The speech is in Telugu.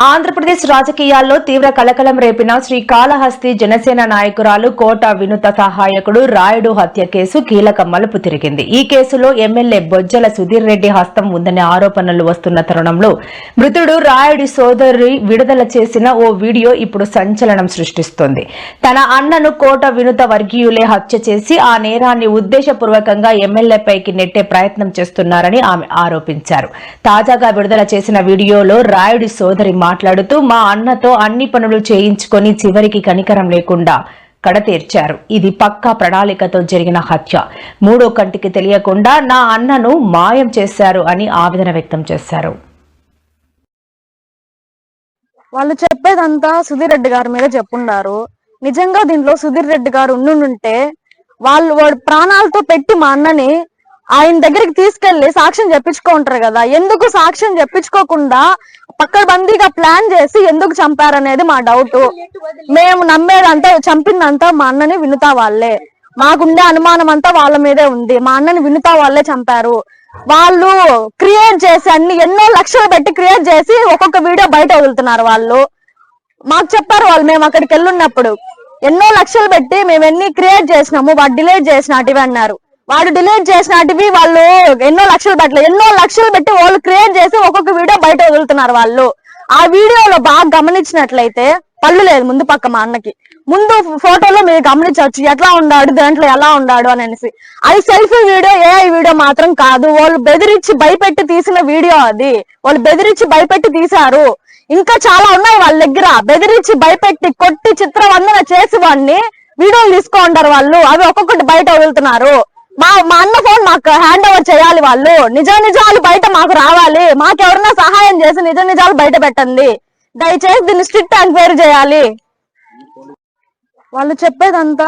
ఆంధ్రప్రదేశ్ రాజకీయాల్లో తీవ్ర కలకలం రేపిన శ్రీకాళహస్తి జనసేన నాయకురాలు కోట వినుత సహాయకుడు రాయుడు హత్య కేసు కీలక మలుపు తిరిగింది. ఈ కేసులో ఎమ్మెల్యే బొజ్జల సుధీర్ రెడ్డి హస్తం ఉందనే ఆరోపణలు వస్తున్న తరుణంలో మృతుడు రాయుడి సోదరి విడుదల చేసిన ఓ వీడియో ఇప్పుడు సంచలనం సృష్టిస్తోంది. తన అన్నను కోట వినుత వర్గీయులే హత్య చేసి ఆ నేరాన్ని ఉద్దేశపూర్వకంగా ఎమ్మెల్యేపైకి నెట్టే ప్రయత్నం చేస్తున్నారని ఆమె ఆరోపించారు. తాజాగా విడుదల చేసిన వీడియోలో రాయుడి సోదరి మాట్లాడుతూ మా అన్నతో అన్ని పనులు చేయించుకొని చివరికి కనికరం లేకుండా కడతీర్చారు. ఇది పక్కా ప్రణాళికతో జరిగిన హత్య. మూడో కంటికి తెలియకుండా నా అన్నను మాయం చేశారు అని ఆవేదన వ్యక్తం చేశారు. వాళ్ళు చెప్పేదంతా సుధీర్ రెడ్డి గారి మీద చెప్పున్నారు. నిజంగా దీంట్లో సుధీర్ రెడ్డి గారు ఉండుంటే వాళ్ళు వాడు ప్రాణాలతో పెట్టి మా అన్నని ఆయన దగ్గరికి తీసుకెళ్ళి సాక్ష్యం చెప్పించుకుంటారు కదా. ఎందుకు సాక్ష్యం చెప్పించుకోకుండా పక్కబందీగా ప్లాన్ చేసి ఎందుకు చంపారనేది మా డౌట్. మేము నమ్మేదంతా చంపిందంతా మా అన్నని వినుతా వాళ్ళే. మాకుండే అనుమానం అంతా వాళ్ళ మీదే ఉంది. మా అన్నని వినుతా వాళ్ళే చంపారు. వాళ్ళు క్రియేట్ చేసి అన్ని ఎన్నో లక్షలు పెట్టి క్రియేట్ చేసి ఒక్కొక్క వీడియో బయట వదులుతున్నారు వాళ్ళు. మాకు చెప్పారు వాళ్ళు మేము అక్కడికి వెళ్ళున్నప్పుడు. ఎన్నో లక్షలు పెట్టి మేము ఎన్ని క్రియేట్ చేసినాము వాడు డిలీట్ చేసినటివి అన్నారు. వాడు డిలీట్ చేసినటివి వాళ్ళు ఎన్నో లక్షలు పెట్టలేదు ఎన్నో లక్షలు పెట్టి వాళ్ళు క్రియేట్ చేసి ఒక్కొక్క వీడియో బయట వదులుతున్నారు వాళ్ళు. ఆ వీడియోలో బాగా గమనించినట్లయితే పళ్ళు లేదు ముందు పక్క మా అన్నకి. ముందు ఫోటోలో మీరు గమనించవచ్చు. ఎట్లా ఉన్నాడు దాంట్లో ఎలా ఉన్నాడు అని అనేసి. అది సెల్ఫీ వీడియో ఏ వీడియో మాత్రం కాదు. వాళ్ళు బెదిరించి భయపెట్టి తీసిన వీడియో అది. వాళ్ళు బెదిరించి భయపెట్టి తీశారు. ఇంకా చాలా ఉన్నాయి వాళ్ళ దగ్గర. బెదిరించి భయపెట్టి కొట్టి చిత్రవందన చేసి వాడిని వీడియోలు తీసుకుంటారు వాళ్ళు. అవి ఒక్కొక్కటి బయట వదులుతున్నారు. మా మా అన్న ఫోన్ మాకు హ్యాండ్ ఓవర్ చేయాలి వాళ్ళు. నిజ నిజాలు బయట మాకు రావాలి. మాకు ఎవరైనా సహాయం చేసి నిజ నిజాలు బయట పెట్టండి. దయచేసి దీన్ని స్ట్రిక్ట్ ఎంక్వైరీ చేయాలి. వాళ్ళు చెప్పేదంతా